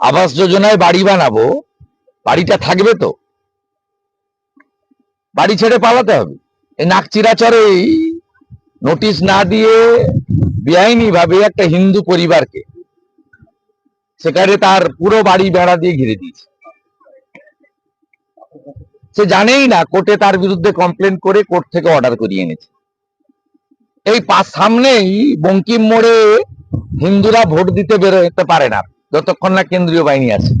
আবাস যোজনায় বাড়ি বানাবো, বাড়িটা থাকবে তো। বাড়ি ছেড়ে পালাতে হবে। এই নাকচিরাচরেই নোটিশ না দিয়ে বেআইনি ভাবে একটা হিন্দু পরিবারকে সেখানে তার পুরো বাড়ি বেড়া দিয়ে ঘিরে দিয়েছে। সে জানেই না কোর্টে তার বিরুদ্ধে কমপ্লেন করে কোর্ট থেকে অর্ডার করিয়ে এনেছে। এই পাশ সামনেই বঙ্কিম মোড়ে হিন্দুরা ভোট দিতে বেরোতে পারে না। যতক্ষণ না কেন্দ্রীয় বাহিনী আছে।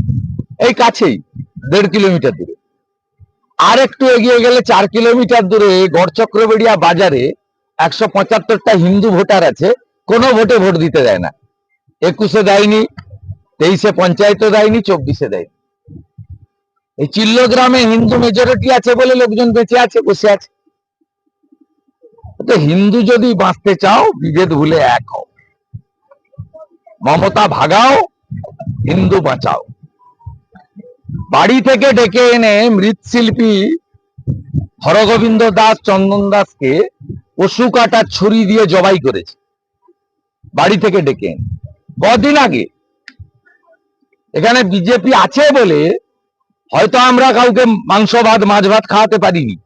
এই কাছেই, দেড় কিলোমিটার দূরে। আর একটু এগিয়ে গেলে চার কিলোমিটার দূরে গড়চক্রবেড়িয়া বাজারে একশো পঁচাত্তরটা হিন্দু ভোটার আছে, কোনো ভোটে ভোট দিতে দেয় না। একুশে দেয়নি, তেইশে পঞ্চায়েতও দেয়নি, চব্বিশে দেয়নি। এই চিল্ল গ্রামে হিন্দু মেজরিটি আছে বলে লোকজন বেঁচে আছে, বসে আছে। হিন্দু যদি বাঁচতে চাও, বিভেদ ভুলে এক হও। মমতা ভাগাও হিন্দু বাঁচাও। বাড়ি থেকে ডেকে এনে মৃৎশিল্পী হরগোবিন্দ দাস, চন্দন দাসকে পশু কাটার ছুরি দিয়ে জবাই করেছে। বাড়ি থেকে ডেকে এনে। কদিন আগে এখানে বিজেপি আছে বলে হয়তো আমরা কাউকে মাংস ভাত, মাছ ভাত খাওয়াতে পারিনি।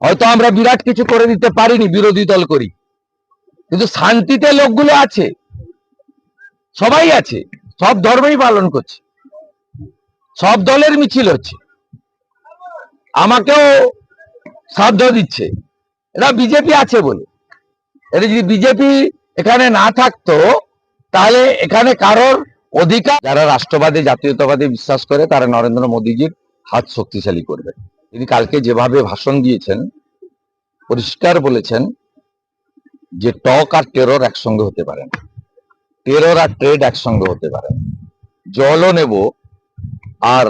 হয়তো আমরা বিরাট কিছু করে দিতে পারিনি, বিরোধী দল করি। কিন্তু শান্তিতে লোকগুলো আছে। সবাই আছে, সব ধর্মই পালন করছে, সব দলের মিছিল হচ্ছে। আমাকেও সাধ্য দিচ্ছে, এরা বিজেপি আছে বলে। এটা যদি বিজেপি এখানে না থাকতো, তাহলে এখানে কারোর অধিকার, যারা রাষ্ট্রবাদী, জাতীয়তাবাদী বিশ্বাস করে, তারা নরেন্দ্র মোদীজির হাত শক্তিশালী করবে। তিনি কালকে যেভাবে ভাষণ দিয়েছেন, পরিষ্কার বলেছেন যে টক আর টেরর একসঙ্গে হতে পারে না। টেরর আর ট্রেড একসঙ্গে হতে পারে। জলও নেব আর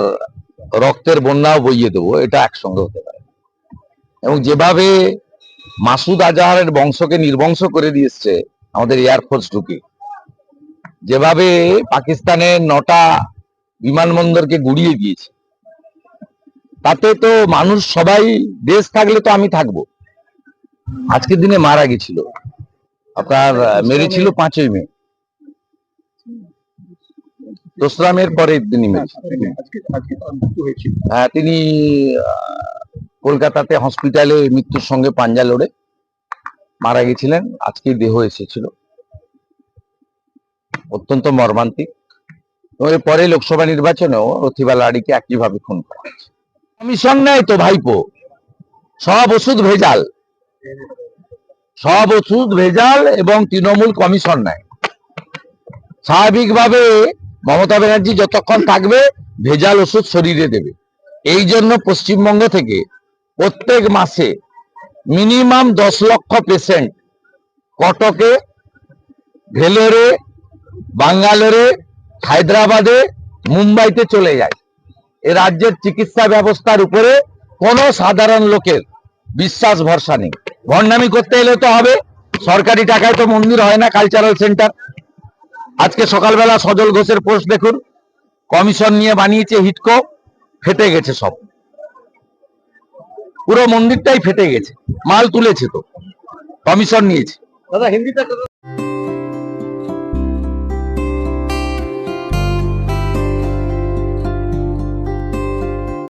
রক্তের বন্যাও বইয়ে দেবো, এটা একসঙ্গে হতে পারে। এবং যেভাবে মাসুদ আজাহারের বংশকে নির্বংশ করে দিয়েছে আমাদের এয়ারফোর্স ঢুকে, যেভাবে পাকিস্তানের নটা বিমানবন্দরকে গুড়িয়ে দিয়েছে, তাতে তো মানুষ সবাই, দেশ থাকলে তো আমি থাকব। আজকের দিনে মারা গেছিল। আপনার, মেরেছিল পাঁচই মে। দোসরা মের মৃত্যু হয়েছিল। হ্যাঁ তিনি কলকাতাতে হসপিটালে মৃত্যুর সঙ্গে পাঞ্জা লড়ে মারা গেছিলেন। আজকে দেহ এসেছিল। অত্যন্ত মর্মান্তিক। পরে লোকসভা নির্বাচনেও রথিবা লাড়িকে একইভাবে খুন করা হয়েছে। কমিশন নেয় তো ভাইপো। সব ওষুধ ভেজাল। সব ওষুধ ভেজাল এবং তৃণমূল কমিশন নেয় স্বাভাবিকভাবে মমতা ব্যানার্জি যতক্ষণ থাকবে, ভেজাল ওষুধ শরীরে দেবে। এই জন্য পশ্চিমবঙ্গ থেকে প্রত্যেক মাসে মিনিমাম দশ লক্ষ পেশেন্ট কটকে, ভেলোরে, বাঙ্গালোরে, হায়দ্রাবাদে, মুম্বাইতে চলে যায়। এ রাজ্যের চিকিৎসা ব্যবস্থার উপরে কোনো সাধারণ লোকের বিশ্বাস ভরসা নেই। ভণ্ডামি করতে এলে তো হবে, সরকারি টাকায় তো মন্দির হয় না কালচারাল সেন্টার আজকে সকালবেলা সজল ঘোষের পোস্ট দেখুন। কমিশন নিয়ে বানিয়েছে হিটকো, ফেটে গেছে সব। পুরো মন্দিরটাই ফেটে গেছে, মাল তুলেছে তো, কমিশন নিয়েছে। দাদা, হিন্দিতে